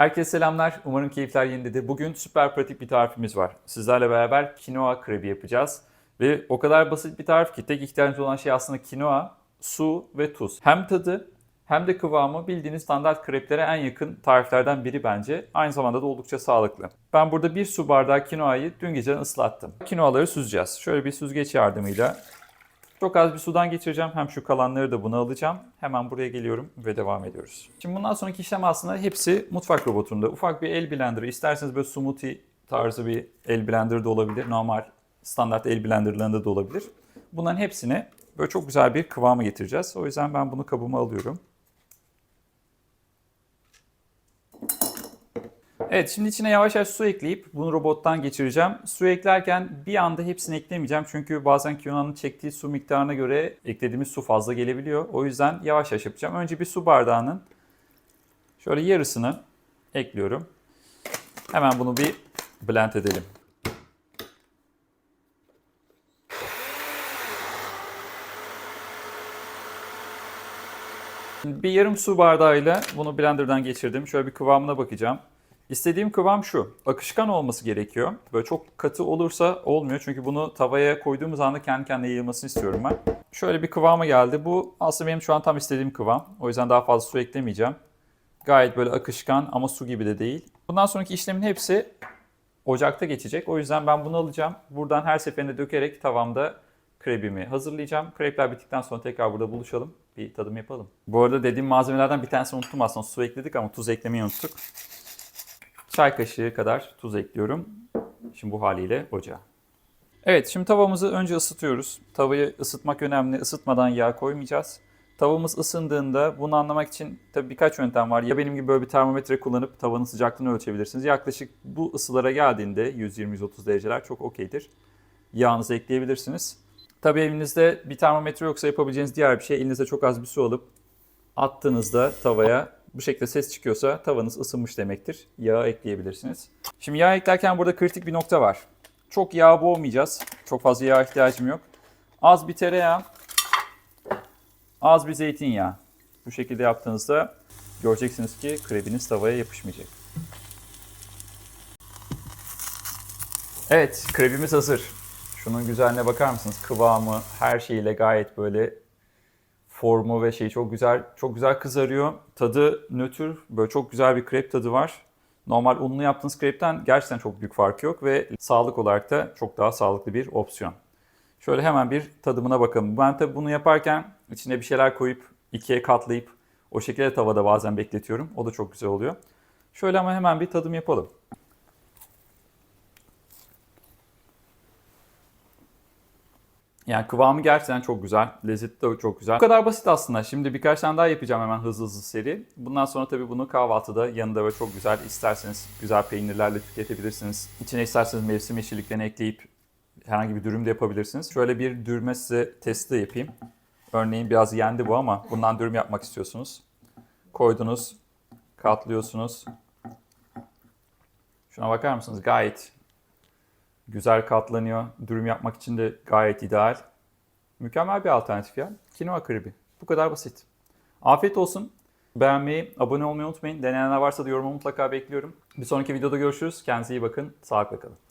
Herkese selamlar. Umarım keyifler yerindedir. Bugün süper pratik bir tarifimiz var. Sizlerle beraber kinoa krebi yapacağız. Ve o kadar basit bir tarif ki tek ihtiyacınız olan şey aslında kinoa, su ve tuz. Hem tadı hem de kıvamı bildiğiniz standart kreplere en yakın tariflerden biri bence. Aynı zamanda da oldukça sağlıklı. Ben burada bir su bardağı kinoayı dün geceden ıslattım. Kinoaları süzeceğiz. Şöyle bir süzgeç yardımıyla çok az bir sudan geçireceğim. Hem şu kalanları da buna alacağım. Hemen buraya geliyorum ve devam ediyoruz. Şimdi bundan sonraki işlem aslında hepsi mutfak robotunda. Ufak bir el blenderı. İsterseniz böyle smoothie tarzı bir el blender de olabilir. Normal standart el blenderlarında da olabilir. Bunların hepsini böyle çok güzel bir kıvama getireceğiz. O yüzden ben bunu kabıma alıyorum. Evet şimdi içine yavaş yavaş su ekleyip bunu robottan geçireceğim. Su eklerken bir anda hepsini eklemeyeceğim. Çünkü bazen Kiona'nın çektiği su miktarına göre eklediğimiz su fazla gelebiliyor. O yüzden yavaş yavaş yapacağım. Önce bir su bardağının şöyle yarısını ekliyorum. Hemen bunu bir blend edelim. Bir yarım su bardağıyla bunu blenderdan geçirdim. Şöyle bir kıvamına bakacağım. İstediğim kıvam şu. Akışkan olması gerekiyor. Böyle çok katı olursa olmuyor. Çünkü bunu tavaya koyduğumuz anda kendi kendine yayılmasını istiyorum ben. Şöyle bir kıvama geldi. Bu aslında benim şu an tam istediğim kıvam. O yüzden daha fazla su eklemeyeceğim. Gayet böyle akışkan ama su gibi de değil. Bundan sonraki işlemin hepsi ocakta geçecek. O yüzden ben bunu alacağım. Buradan her seferinde dökerek tavamda krebimi hazırlayacağım. Krepler bittikten sonra tekrar burada buluşalım. Bir tadım yapalım. Bu arada dediğim malzemelerden bir tanesini unuttum aslında. Su ekledik ama tuz eklemeyi unuttuk. Çay kaşığı kadar tuz ekliyorum. Şimdi bu haliyle ocağa. Evet şimdi tavamızı önce ısıtıyoruz. Tavayı ısıtmak önemli. Isıtmadan yağ koymayacağız. Tavamız ısındığında bunu anlamak için tabii birkaç yöntem var. Ya benim gibi böyle bir termometre kullanıp tavanın sıcaklığını ölçebilirsiniz. Yaklaşık bu ısılara geldiğinde 120-130 dereceler çok okeydir. Yağınızı ekleyebilirsiniz. Tabii evinizde bir termometre yoksa yapabileceğiniz diğer bir şey elinizde çok az bir su alıp attığınızda tavaya bu şekilde ses çıkıyorsa tavanız ısınmış demektir. Yağı ekleyebilirsiniz. Şimdi yağ eklerken burada kritik bir nokta var. Çok yağ boğmayacağız. Çok fazla yağ ihtiyacım yok. Az bir tereyağı, az bir zeytinyağı. Bu şekilde yaptığınızda göreceksiniz ki krebiniz tavaya yapışmayacak. Evet, krebimiz hazır. Şunun güzelliğine bakar mısınız? Kıvamı, her şeyiyle gayet böyle formu ve şeyi çok güzel çok güzel kızarıyor. Tadı nötr, böyle çok güzel bir krep tadı var. Normal unlu yaptığınız krepten gerçekten çok büyük fark yok ve sağlık olarak da çok daha sağlıklı bir opsiyon. Şöyle hemen bir tadımına bakalım. Ben tabii bunu yaparken içine bir şeyler koyup ikiye katlayıp o şekilde tavada bazen bekletiyorum. O da çok güzel oluyor. Şöyle ama hemen bir tadım yapalım. Yani kıvamı gerçekten çok güzel. Lezzeti de çok güzel. Bu kadar basit aslında. Şimdi birkaç tane daha yapacağım hemen hızlı hızlı seri. Bundan sonra tabii bunu kahvaltıda yanında böyle çok güzel isterseniz güzel peynirlerle tüketebilirsiniz. İçine isterseniz mevsim yeşilliklerini ekleyip herhangi bir dürüm de yapabilirsiniz. Şöyle bir dürme size testi yapayım. Örneğin biraz yendi bu ama bundan dürüm yapmak istiyorsunuz. Koydunuz, katlıyorsunuz. Şuna bakar mısınız? Gayet Güzel katlanıyor. Dürüm yapmak için de gayet ideal. Mükemmel bir alternatif ya. Kinoa krebi. Bu kadar basit. Afiyet olsun. Beğenmeyi, abone olmayı unutmayın. Deneyenler varsa da yoruma mutlaka bekliyorum. Bir sonraki videoda görüşürüz. Kendinize iyi bakın. Sağlıkla kalın.